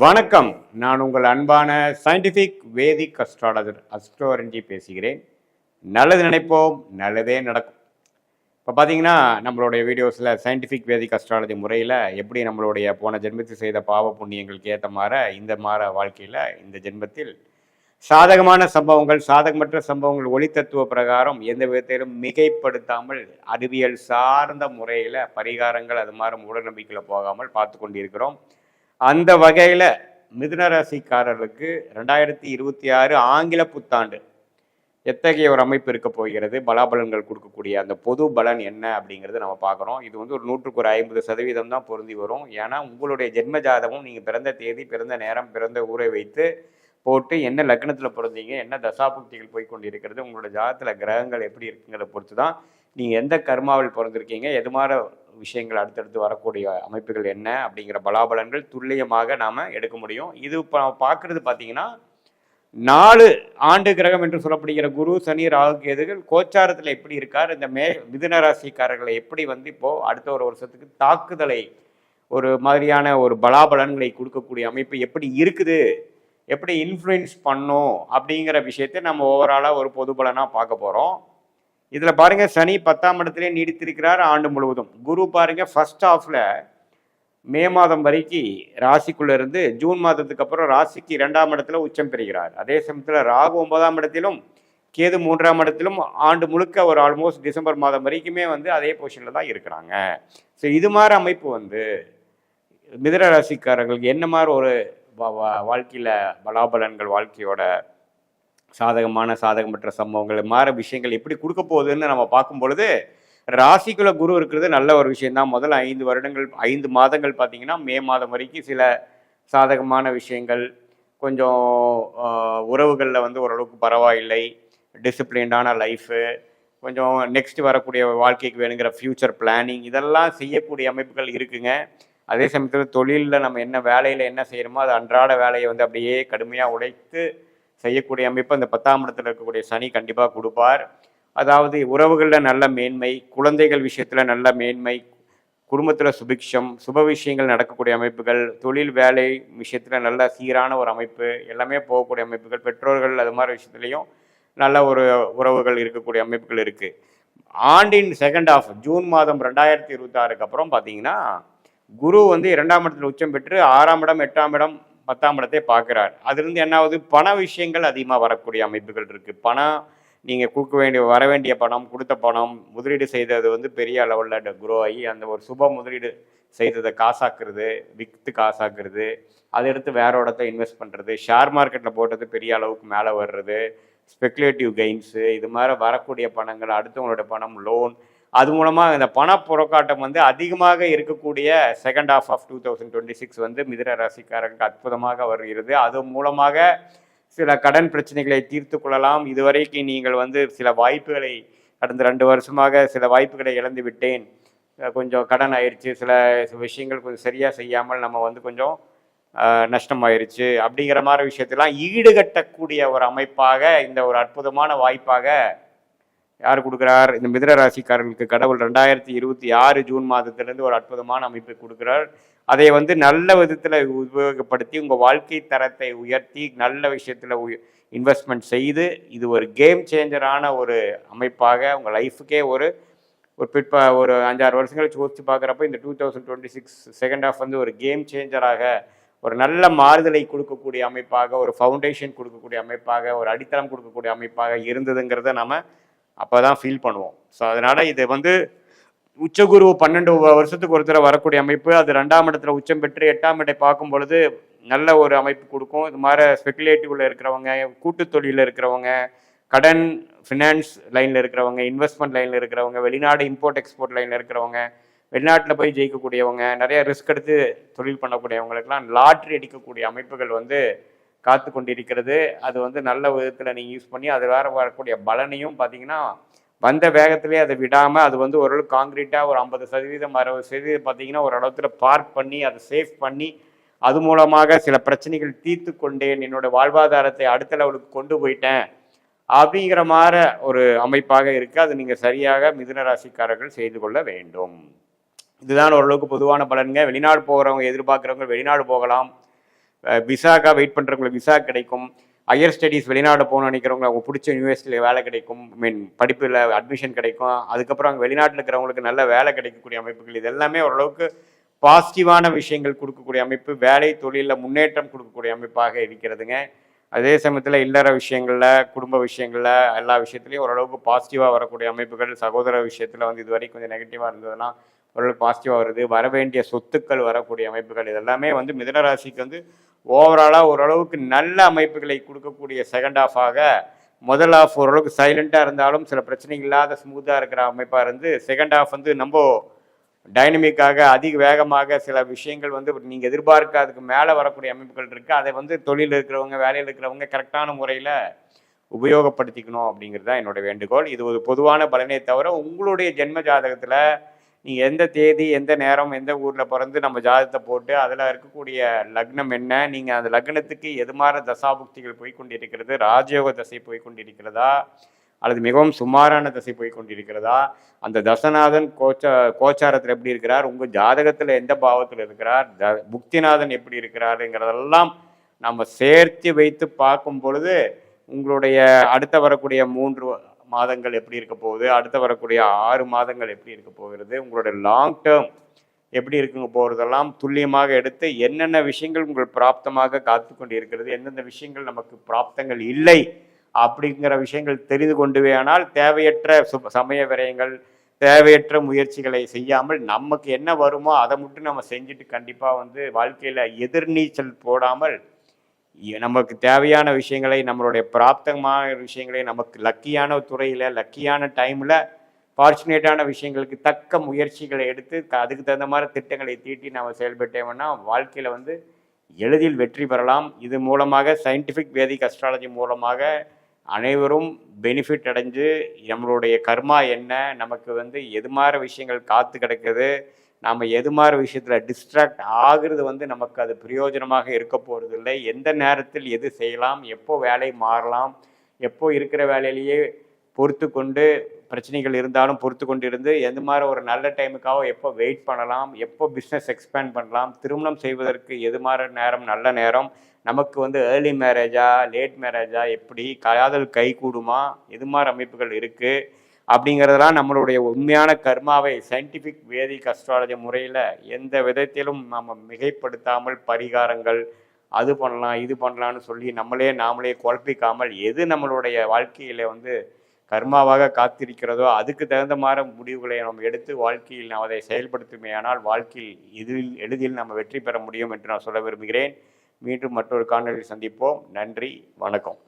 வணக்கம். நான் உங்கள் அன்பான சயின்டிஃபிக் வேதிக் அஸ்ட்ராலஜர் அஸ்ட்ரோரஞ்சி பேசுகிறேன். நல்லது நினைப்போம் நல்லதே நடக்கும். இப்போ பார்த்தீங்கன்னா நம்மளுடைய வீடியோஸில் சயின்டிஃபிக் வேதிக் அஸ்ட்ராலஜி முறையில் எப்படி நம்மளுடைய போன ஜென்மத்தில் செய்த பாவ புண்ணியங்களுக்கு ஏற்ற மாற இந்த மாற வாழ்க்கையில் இந்த ஜென்மத்தில் சாதகமான சம்பவங்கள் சாதகமற்ற சம்பவங்கள் ஒளி தத்துவ பிரகாரம் எந்த விதத்திலும் மிகைப்படுத்தாமல் அறிவியல் சார்ந்த முறையில் பரிகாரங்கள் அது மாதிரி மூடநம்பிக்கையில் போகாமல் பார்த்து கொண்டிருக்கிறோம். அந்த வகையில் மிதுனராசிக்காரர்களுக்கு ரெண்டாயிரத்தி இருபத்தி ஆறு ஆங்கில புத்தாண்டு. எத்தகைய ஒரு அமைப்பு இருக்க போகிறது? பலாபலன்கள் கொடுக்கக்கூடிய அந்த பொது பலன் என்ன அப்படிங்கிறது நம்ம பார்க்குறோம். இது வந்து ஒரு நூற்றுக்கு ஒரு ஐம்பது சதவீதம் தான் பொருந்தி வரும். ஏன்னா உங்களுடைய ஜென்ம ஜாதகம் நீங்கள் பிறந்த தேதி பிறந்த நேரம் பிறந்த ஊரை வைத்து போட்டு என்ன லக்னத்தில் பிறந்தீங்க என்ன தசாபுக்திகள் போய் கொண்டு இருக்கிறது உங்களோட ஜாதகத்தில் கிரகங்கள் எப்படி இருக்குங்கிறத பொறுத்து தான் நீங்கள் எந்த கர்மாவில் பிறந்திருக்கீங்க எது மாதிரி விஷயங்கள் அடுத்தடுத்து வரக்கூடிய அமைப்புகள் என்ன அப்படிங்கிற பலாபலன்கள் துல்லியமாக நாம் எடுக்க முடியும். இது இப்போ பார்க்குறது பார்த்தீங்கன்னா நாலு ஆண்டு கிரகம் என்று சொல்லப்படுகிற குரு சனி ராகு கேதுகள் கோச்சாரத்தில் எப்படி இருக்கார் இந்த மே மிதுன ராசிக்காரர்களை எப்படி வந்து இப்போது அடுத்த ஒரு வருஷத்துக்கு தாக்குதலை ஒரு மாதிரியான ஒரு பலாபலன்களை கொடுக்கக்கூடிய அமைப்பு எப்படி இருக்குது எப்படி இன்ஃப்ளூயன்ஸ் பண்ணும் அப்படிங்கிற விஷயத்தை நம்ம ஓவராலாக ஒரு பொது பலனாக பார்க்க போகிறோம் இதில் பாருங்கள் சனி பத்தாம் இடத்துலேயே நீடித்திருக்கிறார் ஆண்டு முழுவதும். குரு பாருங்கள் ஃபர்ஸ்ட் ஆஃபில் மே மாதம் வரைக்கும் ராசிக்குள்ளே இருந்து ஜூன் மாதத்துக்கு அப்புறம் ராசிக்கு இரண்டாம் இடத்துல உச்சம் பெறுகிறார். அதே சமயத்தில் ராகு ஒன்பதாம் இடத்திலும் கேது மூன்றாம் இடத்திலும் ஆண்டு முழுக்க ஒரு ஆல்மோஸ்ட் டிசம்பர் மாதம் வரைக்குமே வந்து அதே பொசிஷனில் தான் இருக்கிறாங்க. ஸோ இது மாதிரி அமைப்பு வந்து மிதர ராசிக்காரர்களுக்கு என்ன மாதிரி ஒரு வாழ்க்கையில் பலாபலன்கள் வாழ்க்கையோட சாதகமான சாதகமற்ற சம்பவங்கள் மாற விஷயங்கள் எப்படி கொடுக்க போகுதுன்னு நம்ம பார்க்கும் பொழுது ராசிக்குள்ள குரு இருக்கிறது நல்ல ஒரு விஷயம்தான். முதல் ஐந்து வருடங்கள் ஐந்து மாதங்கள் பார்த்தீங்கன்னா மே மாதம் வரைக்கும் சில சாதகமான விஷயங்கள் கொஞ்சம் உறவுகளில் வந்து ஓரளவுக்கு பரவாயில்லை. டிசிப்ளின்டான லைஃபு கொஞ்சம் நெக்ஸ்ட் வரக்கூடிய வாழ்க்கைக்கு வேணுங்கிற ஃப்யூச்சர் பிளானிங் இதெல்லாம் செய்யக்கூடிய அமைப்புகள் இருக்குங்க. அதே சமயத்தில் தொழிலில் நம்ம என்ன வேலையில் என்ன செய்கிறோமோ அது அன்றாட வேலையை வந்து அப்படியே கடுமையாக உழைத்து செய்யக்கூடிய அமைப்பு அந்த பத்தாம் இடத்துல இருக்கக்கூடிய சனி கண்டிப்பாக கொடுப்பார். அதாவது உறவுகளில் நல்ல மேன்மை குழந்தைகள் விஷயத்தில் நல்ல மேன்மை குடும்பத்தில் சுபிக்ஷம் சுப விஷயங்கள் நடக்கக்கூடிய அமைப்புகள் தொழில் வேலை விஷயத்தில் நல்ல சீரான ஒரு அமைப்பு எல்லாமே போகக்கூடிய அமைப்புகள் பெற்றோர்கள் அது மாதிரி விஷயத்துலையும் நல்ல ஒரு உறவுகள் இருக்கக்கூடிய அமைப்புகள் இருக்குது ஆண்டின் செகண்ட் ஆஃப் ஜூன் மாதம் ரெண்டாயிரத்தி இருபத்தாறுக்கு அப்புறம் பார்த்தீங்கன்னா குரு வந்து இரண்டாம் இடத்தில் உச்சம் பெற்று ஆறாம் இடம் எட்டாம் இடம் பத்தாம் இடத்தை பார்க்குறார். அதுலேருந்து என்ன ஆகுது பண விஷயங்கள் அதிகமாக வரக்கூடிய அமைப்புகள் இருக்குது பணம் நீங்கள் கொடுக்க வேண்டிய வர வேண்டிய பணம் கொடுத்த பணம் முதலீடு செய்தது வந்து பெரிய லெவலில் குரோ ஆகி அந்த ஒரு சுப முதலீடு செய்ததை காசாக்குறது விற்று காசாக்குறது அதை எடுத்து வேற இடத்த இன்வெஸ்ட் பண்ணுறது ஷேர் மார்க்கெட்டில் போட்டது பெரிய அளவுக்கு மேலே வர்றது ஸ்பெக்குலேட்டிவ் கெயின்ஸு இது மாதிரி வரக்கூடிய பணங்கள் அடுத்தவங்களோட பணம் லோன் அது மூலமாக இந்த பண புறக்காட்டம் வந்து அதிகமாக இருக்கக்கூடிய second half of two thousand twenty six வந்து மிதிர ராசிக்காரருக்கு அற்புதமாக வருகிறது. அது மூலமாக சில கடன் பிரச்சனைகளை தீர்த்து கொள்ளலாம். இதுவரைக்கும் நீங்கள் வந்து சில வாய்ப்புகளை கடந்த ரெண்டு வருஷமாக சில வாய்ப்புகளை இழந்து விட்டேன். கொஞ்சம் கடன் ஆயிடுச்சு சில விஷயங்கள் கொஞ்சம் சரியாக செய்யாமல் நம்ம வந்து கொஞ்சம் நஷ்டமாயிருச்சு. அப்படிங்கிற மாதிரி விஷயத்தெல்லாம் ஈடுகட்டக்கூடிய ஒரு அமைப்பாக இந்த ஒரு அற்புதமான வாய்ப்பாக யார் கொடுக்குறார்? இந்த மிதுன ராசிக்காரர்களுக்கு கடவுள் ரெண்டாயிரத்தி இருபத்தி ஆறு ஜூன் மாதத்திலேருந்து ஒரு அற்புதமான அமைப்பை கொடுக்குறார். அதை வந்து நல்ல விதத்தில் உபயோகப்படுத்தி உங்கள் வாழ்க்கை தரத்தை உயர்த்தி நல்ல விஷயத்தில் இன்வெஸ்ட்மெண்ட் செய்து இது ஒரு கேம் சேஞ்சரான ஒரு அமைப்பாக உங்கள் லைஃபுக்கே ஒரு ஒரு பிற்ப ஒரு அஞ்சாறு வருஷங்கள் யோசித்து பார்க்குறப்ப இந்த two thousand twenty six second half வந்து ஒரு கேம் சேஞ்சராக ஒரு நல்ல மாறுதலை கொடுக்கக்கூடிய அமைப்பாக ஒரு ஃபவுண்டேஷன் கொடுக்கக்கூடிய அமைப்பாக ஒரு அடித்தளம் கொடுக்கக்கூடிய அமைப்பாக இருந்ததுங்கிறத நம்ம அப்போ தான் ஃபீல் பண்ணுவோம். ஸோ அதனால் இது வந்து உச்சகுரு பன்னெண்டு வருஷத்துக்கு ஒரு தடவை வரக்கூடிய அமைப்பு அது ரெண்டாம் இடத்துல உச்சம் பெற்று எட்டாம் இடை பார்க்கும் பொழுது நல்ல ஒரு அமைப்பு கொடுக்கும். இது மாதிரி ஸ்பெகுலேட்டிவ்ல இருக்கிறவங்க கூட்டு தொழிலில் இருக்கிறவங்க கடன் ஃபினான்ஸ் லைனில் இருக்கிறவங்க இன்வெஸ்ட்மெண்ட் லைனில் இருக்கிறவங்க வெளிநாடு இம்போர்ட் எக்ஸ்போர்ட் லைனில் இருக்கிறவங்க வெளிநாட்டில் போய் ஜெயிக்கக்கூடியவங்க நிறைய ரிஸ்க் எடுத்து தொழில் பண்ணக்கூடியவங்களுக்கெல்லாம் லாட்ரி அடிக்கக்கூடிய அமைப்புகள் வந்து காத்து கொண்டிருக்கிறது அது வந்து நல்ல விதத்தில் நீங்கள் யூஸ் பண்ணி அது வேறு வரக்கூடிய பலனையும் பார்த்தீங்கன்னா வந்த வேகத்திலே அதை விடாமல் அது வந்து ஓரளவு காங்கிரீட்டாக ஒரு ஐம்பது சதவீதம் அறுபது சதவீதம் பார்த்தீங்கன்னா ஒரு இடத்துல பார்க் பண்ணி அதை சேஃப் பண்ணி அது மூலமாக சில பிரச்சனைகள் தீர்த்து கொண்டேன். என்னோட வாழ்வாதாரத்தை அடுத்த லெவலுக்கு கொண்டு போயிட்டேன். அப்படிங்கிற மாதிரி ஒரு அமைப்பாக இருக்குது அது நீங்கள் சரியாக மிதுன ராசிக்காரர்கள் செய்து கொள்ள வேண்டும். இதுதான் ஓரளவுக்கு பொதுவான பலன்க வெளிநாடு போகிறவங்க எதிர்பார்க்குறவங்க வெளிநாடு போகலாம். விசாக்காக வெயிட் பண்ணுறவங்களுக்கு விசா கிடைக்கும். ஹையர் ஸ்டடீஸ் வெளிநாடு போகணும்னு நினைக்கிறவங்க அவங்க பிடிச்ச யூனிவர்சிட்டியில் வேலை கிடைக்கும். மீன் படிப்பில் அட்மிஷன் கிடைக்கும். அதுக்கப்புறம் அங்கே வெளிநாட்டில் இருக்கிறவங்களுக்கு நல்ல வேலை கிடைக்கக்கூடிய அமைப்புகள். இது எல்லாமே ஓரளவுக்கு பாசிட்டிவான விஷயங்கள் கொடுக்கக்கூடிய அமைப்பு. வேலை தொழிலில் முன்னேற்றம் கொடுக்கக்கூடிய அமைப்பாக இருக்கிறதுங்க. அதே சமயத்தில் இல்லற விஷயங்களில் குடும்ப விஷயங்களில் எல்லா விஷயத்துலையும் ஓரளவுக்கு பாசிட்டிவாக வரக்கூடிய அமைப்புகள் சகோதர விஷயத்தில் வந்து இதுவரை கொஞ்சம் நெகட்டிவாக இருந்ததுன்னா ஓரளவுக்கு பாசிட்டிவாக வருது. வர வேண்டிய சொத்துக்கள் வரக்கூடிய அமைப்புகள். இதெல்லாமே வந்து மிதனராசிக்கு வந்து ஓவராலாக ஓரளவுக்கு நல்ல அமைப்புகளை கொடுக்கக்கூடிய செகண்ட் ஆஃபாக முதல் ஆஃப் ஓரளவுக்கு சைலண்ட்டாக இருந்தாலும் சில பிரச்சனைகள் இல்லாத ஸ்மூத்தாக இருக்கிற அமைப்பாக இருந்து செகண்ட் ஆஃப் வந்து நம்ம டைனமிக்காக அதிக வேகமாக சில விஷயங்கள் வந்து நீங்கள் எதிர்பார்க்காததுக்கு மேலே வரக்கூடிய அமைப்புகள் இருக்குது அதை வந்து தொழில் இருக்கிறவங்க வேலையில் இருக்கிறவங்க கரெக்டான முறையில் உபயோகப்படுத்திக்கணும் அப்படிங்கிறது தான் என்னோட வேண்டுகோள். இது ஒரு பொதுவான பலனே தவிர உங்களுடைய ஜென்ம ஜாதகத்தில் நீங்கள் எந்த தேதி எந்த நேரம் எந்த ஊரில் பிறந்து நம்ம ஜாதகத்தை போட்டு அதில் இருக்கக்கூடிய லக்னம் என்ன? நீங்கள் அந்த லக்னத்துக்கு எது மாதிரி தசாபுக்திகள் போய்கொண்டிருக்கிறது ராஜயோக தசை போய்கொண்டிருக்கிறதா அல்லது மிகவும் சுமாரான தசை போய் கொண்டிருக்கிறதா? அந்த தசநாதன் கோச்ச கோச்சாரத்தில் எப்படி இருக்கிறார்? உங்கள் ஜாதகத்தில் எந்த பாவத்தில் இருக்கிறார்? த புக்திநாதன் எப்படி இருக்கிறாருங்கிறதெல்லாம் நம்ம சேர்த்து வைத்து பார்க்கும் பொழுது உங்களுடைய அடுத்த வரக்கூடிய மூன்று மாதங்கள் எப்படி இருக்க போகுது? அடுத்து வரக்கூடிய ஆறு மாதங்கள் எப்படி இருக்க போகிறது? உங்களுடைய லாங் டேர்ம் எப்படி இருக்குங்க போகிறதெல்லாம் துல்லியமாக எடுத்து என்னென்ன விஷயங்கள் உங்கள் பிராப்தமாக காத்து கொண்டு இருக்கிறது எந்தெந்த விஷயங்கள் நமக்கு பிராப்தங்கள் இல்லை? அப்படிங்கிற விஷயங்கள் தெரிந்து கொண்டுவே ஆனால் தேவையற்ற சு- சமய விரயங்கள் தேவையற்ற முயற்சிகளை செய்யாமல் நமக்கு என்ன வருமோ அதை மட்டும் நம்ம செஞ்சுட்டு கண்டிப்பாக வந்து வாழ்க்கையில் எதிர்நீச்சல் போடாமல் நமக்கு தேவையான விஷயங்களை நம்மளுடைய பிராப்தமான விஷயங்களை நமக்கு லக்கியான துறையில் லக்கியான டைமில் ஃபார்ச்சுனேட்டான விஷயங்களுக்கு தக்க முயற்சிகளை எடுத்து அதுக்கு தகுந்த மாதிரி திட்டங்களை தீட்டி நாம் செயல்பட்டோம்னா வாழ்க்கையில் வந்து எளிதில் வெற்றி பெறலாம். இது மூலமாக சயின்டிஃபிக் வேதிக் அஸ்ட்ராலஜி மூலமாக அனைவரும் பெனிஃபிட் அடைஞ்சு நம்மளுடைய கர்மா என்ன நமக்கு வந்து எது மாதிரி விஷயங்கள் காத்து கிடக்குது நாம் எது மாதிரி விஷயத்தில் டிஸ்ட்ராக்ட் ஆகுறது வந்து நமக்கு அது பிரயோஜனமாக இருக்க போகிறது இல்லை எந்த நேரத்தில் எது செய்யலாம் எப்போ வேலை மாறலாம் எப்போ இருக்கிற வேலையிலேயே பொறுத்து கொண்டு பிரச்சனைகள் இருந்தாலும் பொறுத்து கொண்டு இருந்து எந்த மாதிரி ஒரு நல்ல டைமுக்காக எப்போ வெயிட் பண்ணலாம் எப்போ பிஸ்னஸ் எக்ஸ்பேண்ட் பண்ணலாம் திருமணம் செய்வதற்கு எது மாதிரி நேரம் நல்ல நேரம் நமக்கு வந்து ஏர்லி மேரேஜா லேட் மேரேஜா எப்படி காதல் கை கூடுமா எது மாதிரி அமைப்புகள் இருக்குது அப்படிங்கிறதெல்லாம் நம்மளுடைய உண்மையான கர்மாவை சயின்டிஃபிக் வேதிக் அஸ்ட்ராலஜி முறையில் எந்த விதத்திலும் நம்ம மிகைப்படுத்தாமல் பரிகாரங்கள் அது பண்ணலாம் இது பண்ணலாம்னு சொல்லி நம்மளே நாமளே குழப்பிக்காமல் எது நம்மளுடைய வாழ்க்கையில் வந்து கர்மாவாக காத்திருக்கிறதோ அதுக்கு தகுந்த மாதிரி முடிவுகளை நாம் எடுத்து வாழ்க்கையில் நாம் அதை செயல்படுத்துமையானால் வாழ்க்கையில் இதில் எளிதில் நம்ம வெற்றி பெற முடியும் என்று நான் சொல்ல விரும்புகிறேன். மீண்டும் மற்றொரு காணொலியில் சந்திப்போம். நன்றி வணக்கம்.